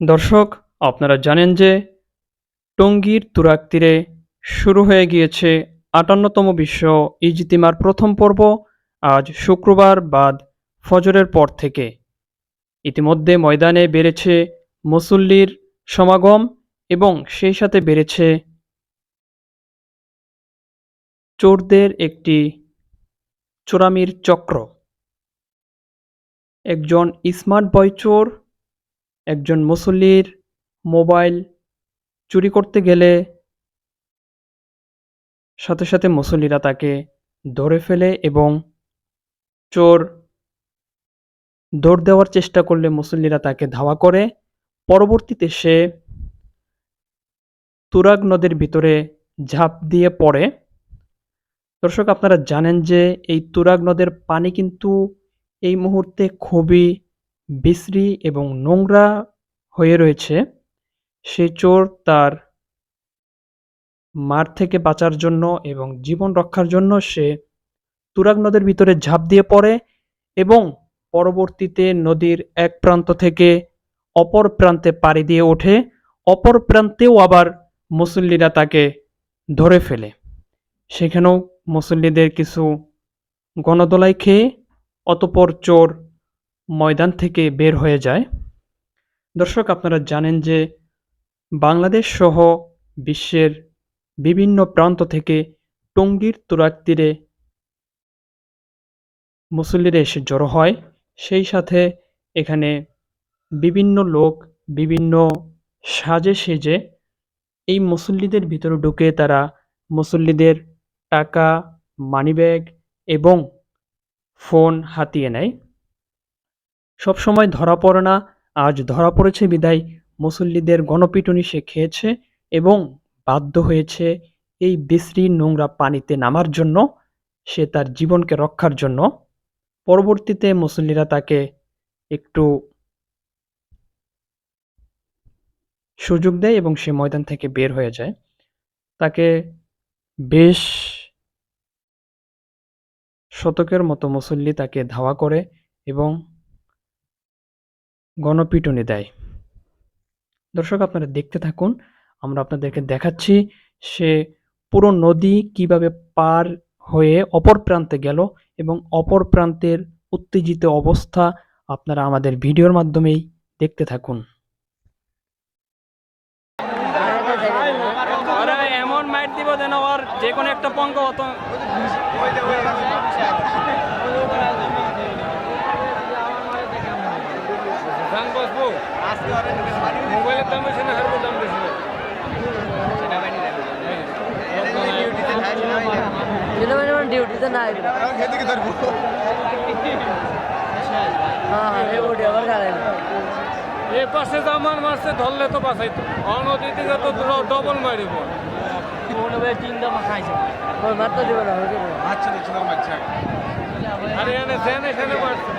দর্শক, আপনারা জানেন যে টঙ্গীর তুরাগ তীরে শুরু হয়ে গিয়েছে আটান্নতম বিশ্ব ইজতিমার প্রথম পর্ব। আজ শুক্রবার বাদ ফজরের পর থেকে। ইতিমধ্যে ময়দানে বেড়েছে মুসল্লির সমাগম এবং সেই সাথে বেড়েছে চোরদের একটি চোরামির চক্র। একজন স্মার্ট বয় চোর একজন মুসল্লির মোবাইল চুরি করতে গেলে সাথে সাথে মুসল্লিরা তাকে ধরে ফেলে এবং চোর দৌড় দেওয়ার চেষ্টা করলে মুসল্লিরা তাকে ধাওয়া করে। পরবর্তীতে সে তুরাগ নদীর ভিতরে ঝাঁপ দিয়ে পড়ে। দর্শক, আপনারা জানেন যে এই তুরাগ নদের পানি কিন্তু এই মুহূর্তে খুবই বিশ্রী এবং নোংরা হয়ে রয়েছে। সে চোর তার মার থেকে বাঁচার জন্য এবং জীবন রক্ষার জন্য সে তুরাগ নদের ভিতরে ঝাঁপ দিয়ে পড়ে এবং পরবর্তীতে নদীর এক প্রান্ত থেকে অপর প্রান্তে পাড়ি দিয়ে ওঠে। অপর প্রান্তেও আবার মুসল্লিরা তাকে ধরে ফেলে। সেখানেও মুসল্লিদের কিছু গণদোলাই খেয়ে অতপর চোর ময়দান থেকে বের হয়ে যায়। দর্শক, আপনারা জানেন যে বাংলাদেশ সহ বিশ্বের বিভিন্ন প্রান্ত থেকে টঙ্গীর তুরাগ তীরে মুসল্লিরা এসে জড়ো হয়। সেই সাথে এখানে বিভিন্ন লোক, বিভিন্ন সাজে সেজে এই মুসল্লিদের ভিতরে ঢুকে তারা মুসল্লিদের টাকা মানিব্যাগ এবং ফোন হাতিয়ে নেয়। সবসময় ধরা পড়ে না। আজ ধরা পড়েছে বিদায়। মুসল্লিদের গণপিটুনি সে খেয়েছে এবং বাধ্য হয়েছে এই বিশ্রী নোংরা পানিতে নামার জন্য। সে তার জীবনকে রক্ষার জন্য। পরবর্তীতে মুসল্লিরা তাকে একটু সুযোগ দেয় এবং সে ময়দান থেকে বের হয়ে যায়। তাকে বেশ শতকের মতো মুসল্লি তাকে ধাওয়া করে এবং গণপিটুনি দেয়। দর্শক, আপনারা দেখতে থাকুন, আমরা আপনাদেরকে দেখাচ্ছি সে পুরো নদী কীভাবে পার হয়ে অপর প্রান্তে গেল এবং অপর প্রান্তের উত্তেজিত অবস্থা আপনারা আমাদের ভিডিওর মাধ্যমেই দেখতে থাকুন। এমন মাইট দিব যেন যে কোনো একটা পঙ্ক মোবাইলের দাম বেশি না হারবো দাম বেশি? ডিউটিতে নাই। হ্যাঁ হ্যাঁ ডিউটি আবার খারাপ এ পাশে জামান মারছে ধরলে তো বাঁচাইতো। অনদিকে তো ডবল মারিব। মনে হয় তিনটা মা খাইছে। ওই মারতে দিবে না ওকে আরে এনে জেনে সেনে মারছে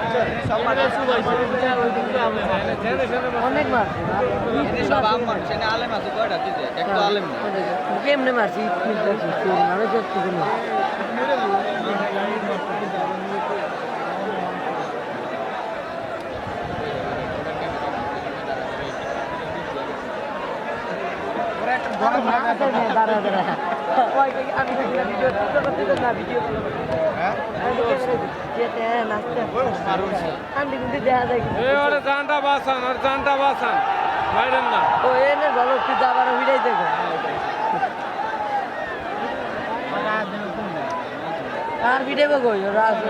জেনে সেনে অনেক মারছে কেমনে মারছি আমি দেখতে না এ ওরে জানটা বাঁচান আর জানটা বাঁচান মাইরেন না আর ভিডিও কই ওরা আছে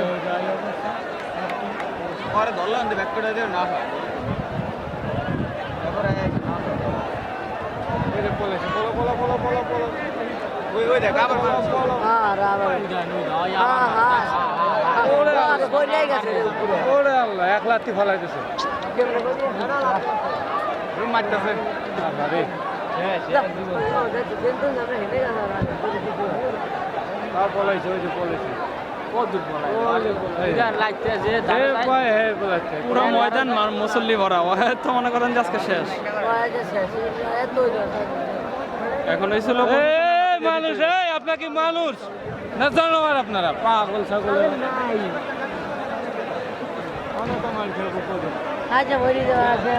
এই যে বলেছে বলো বলো বলো বলো বলো আর আবার হ্যাঁ হ্যাঁ ওরে বইলে গেছে উপরে ওরে পুরো ময়দান মুসল্লি ভরা তো মনে করেন আজকে শেষ এখন হয়েছিল মানুষ এই আপনার কি মানুষ? না জানোয়ার আপনারা? পাগল ছাগল। আচ্ছা বলি দেওয়া আছে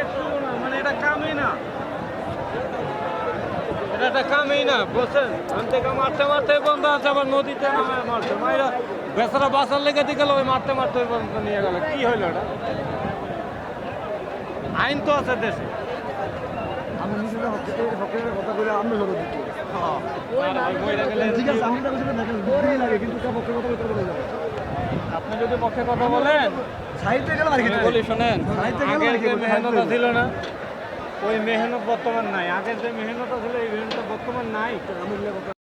একটু না মানে এটা কামই না। এটা কামই না বলছেন ওখান থেকে মারতে মারতে বন্ধ আছে আবার নদীতে মারছে মাইরা বেচারা বাঁচার লেগে দিয়ে গেল ওই মারতে মারতে ওই পর্যন্ত নিয়ে গেল। কি হইল এটা আইন তো আছে দেশে। আপনি যদি পক্ষে কথা বলেন সাহিত্যে গেলে আর কি বলি। শোনেন আগের যে বলতে ছিল না ওই মেহনত বর্তমান নাই। আগের যে মেহনত ছিল এই মেহনত বর্তমান নাই।